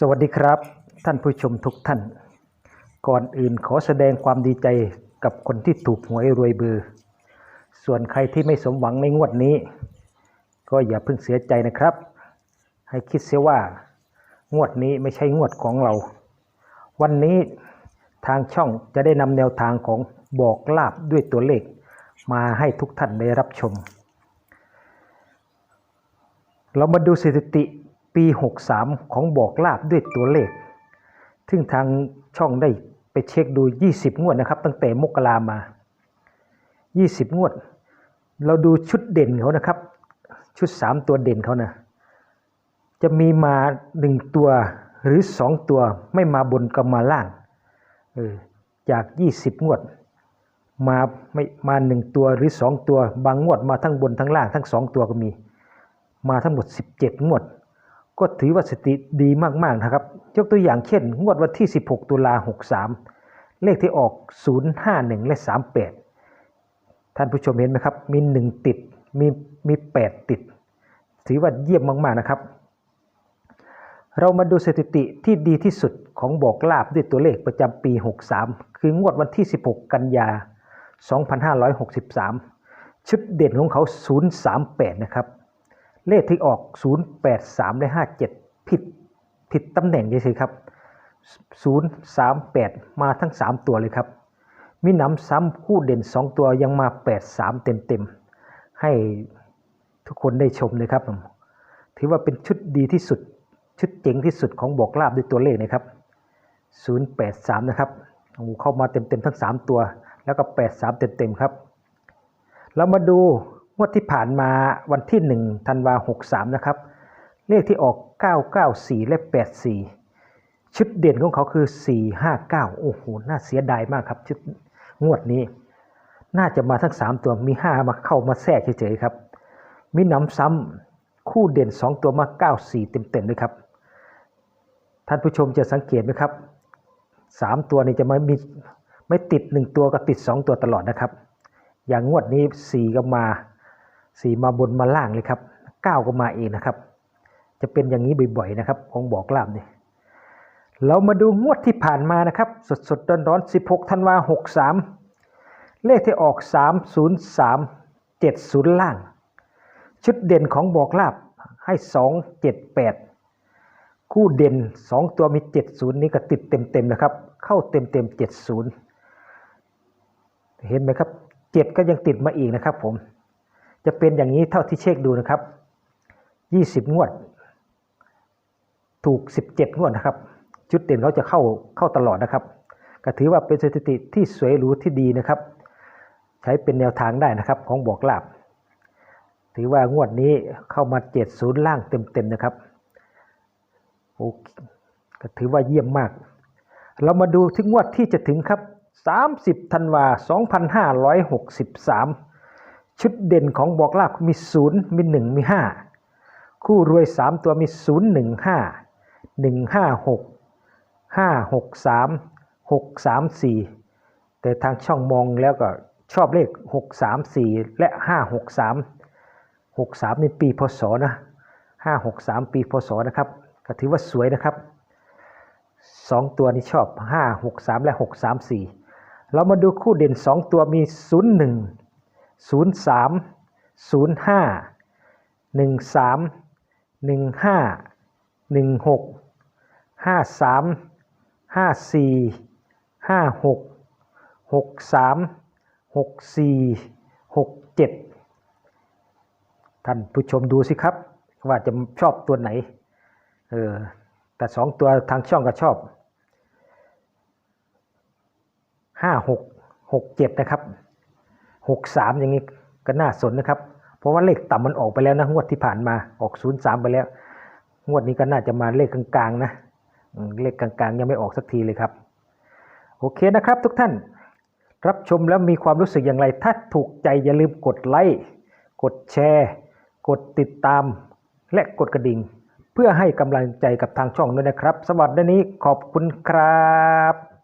สวัสดีครับ ท่านผู้ชมทุกท่าน ก่อนอื่นขอแสดงความดีใจกับคนที่ถูกหวยรวยเบอร์ส่วนใครที่ไม่สมหวังในงวดนี้ ก็อย่าเพิ่งเสียใจนะครับ ให้คิดเสียว่า งวดนี้ไม่ใช่งวดของเรา วันนี้ทางช่องจะได้นำแนวทางของบอกลาบด้วยตัวเลข มาให้ทุกท่านได้รับชม เรามาดูสถิติ ปี 63 ของบอกลาบด้วยตัวเลข ซึ่งทางช่องได้ไปเช็คดู 20 งวดนะครับ ตั้งแต่มกรามา 20 งวด เราดูชุดเด่นเขานะครับ ชุด 3 ตัวเด่นเขานะจะมีมา 1 ตัวหรือ 2 ตัวไม่มาบนก็มาล่างเออจาก 20 งวด มาไม่มา 1 ตัวหรือ 2 ตัว บางงวดมาทั้งบนทั้งล่างทั้ง 2 ตัวก็มี มาทั้งหมด 17 งวด ก็ถือว่าสติดีมากๆนะครับ ยกตัวอย่างเช่น งวดวันที่ 16 ตุลา 63 เลขที่ออก 051 และ 38 ท่านผู้ชมเห็นไหมครับ มี 1 ติด มีมี 8 ติด ถือว่าเยี่ยมมากๆนะครับ เรามาดูสถิติที่ดีที่สุดของบอกลาบด้วยตัวเลขประจำปี 63 คืองวดวันที่ 16 กันยา 2563 ชุดเด่นของเขา 038 นะครับ เลขที่ออก 083 และ 57 ผิดผิดตำแหน่งเฉยๆครับ 038 มาทั้ง 3 ตัวเลยครับ มีหนำซ้ำคู่เด่น 2 ตัวยังมา 83 เต็มๆ ให้ทุกคนได้ชมเลยครับ ถือว่าเป็นชุดดีที่สุด ชุดเจ๋งที่สุดของบอกลาบด้วยตัวเลขนะครับ 083 นะครับโอ้โหเข้ามาเต็มๆ ทั้ง 3 ตัว แล้วก็ 83 เต็มๆ ครับเรามาดู งวดที่ผ่านมาวันที่ 1 ธันวา63นะครับ เลขที่ออก 994 และ 84 ชุดเด่นของเขาคือ 459 โอ้โห น่าเสียดายมากครับชุดงวดนี้ น่าจะมาทั้ง 3 ตัวมี 5 มาเข้ามาแทรกเฉยๆครับ มีน้ำซ้ำคู่เด่น 2 ตัวมา 94 เต็มๆเลยครับ ท่านผู้ชมจะสังเกตไหมครับ 3 ตัวนี้จะไม่มีไม่ติด 1 ตัวก็ติด 2 ตัวตลอดนะครับอย่างงวดนี้ 4 ก็มา 4มาบนมาล่างเลยครับ9ก็มาเองนะครับ จะเป็นอย่างนี้บ่อยๆนะครับของบอกลาบเนี่ยเรามาดูงวดที่ผ่านมานะครับ สดๆร้อนๆ16ธันวา63 เลขที่ออก 303 70 ล่าง ชุดเด่นของบอกลาบให้ 2 7 8 คู่เด่น 2 ตัวมี 70 นี้ก็ติดเต็มๆนะครับ เข้าเต็มๆ70 เห็นไหมครับ 7 ก็ยังติดมาอีกนะครับผม จะเป็นอย่างนี้เท่าที่เช็คดูนะครับ 20 งวด ถูก 17 งวดนะครับ จุดเด่นเขาจะเข้าเข้าตลอดนะครับ ก็ถือว่าเป็นสถิติที่สวยหรูที่ดีนะครับ ใช้เป็นแนวทางได้นะครับของบอกลาบ ถือว่างวดนี้เข้ามา 70 ล่างเต็มๆนะครับโอเคก็ถือว่าเยี่ยมมาก เรามาดูถึงงวดที่จะถึงครับ 30 ธันวา 2563 ชุดเด่นของบอกลาบมี 0 มี 1 มี 5 คู่รวย 3 ตัวมี 0 1 5 1 5 6 5 6 3 6 3 4 แต่ทางช่องมองแล้วก็ชอบเลข 6 3 4 และ 5 6 3 6 3 ในปีพศนะ 5 6 3 ปีพศนะครับ ก็ถือว่าสวยนะครับ 2 ตัวนี้ชอบ 5 6 3 และ 6 3 4 เรามาดูคู่เด่น 2 ตัวมี 0 1 0 3 0 5 1 3 1 5 1 6 5 3 5 4 5 6 6 3 6 4 6 7 ท่านผู้ชมดูสิครับ ว่าจะชอบตัวไหน เออ แต่สองตัวทางช่องก็ชอบห้าหกหกเจ็ดนะครับ หกสามอย่างนี้ก็น่าสนนะครับ เพราะว่าเลขต่ำมันออกไปแล้วนะงวดที่ผ่านมาออกศูนย์สามไปแล้ว งวดนี้ก็น่าจะมาเลขกลางๆนะเลขกลางๆ ยังไม่ออกสักทีเลยครับ โอเคนะครับทุกท่านรับชมแล้วมีความรู้สึกอย่างไร ถ้าถูกใจอย่าลืมกดไลค์กดแชร์ กดติดตาม และกดกระดิ่ง เพื่อให้กำลังใจกับทางช่องด้วยนะครับ สวัสดีนี้ขอบคุณครับ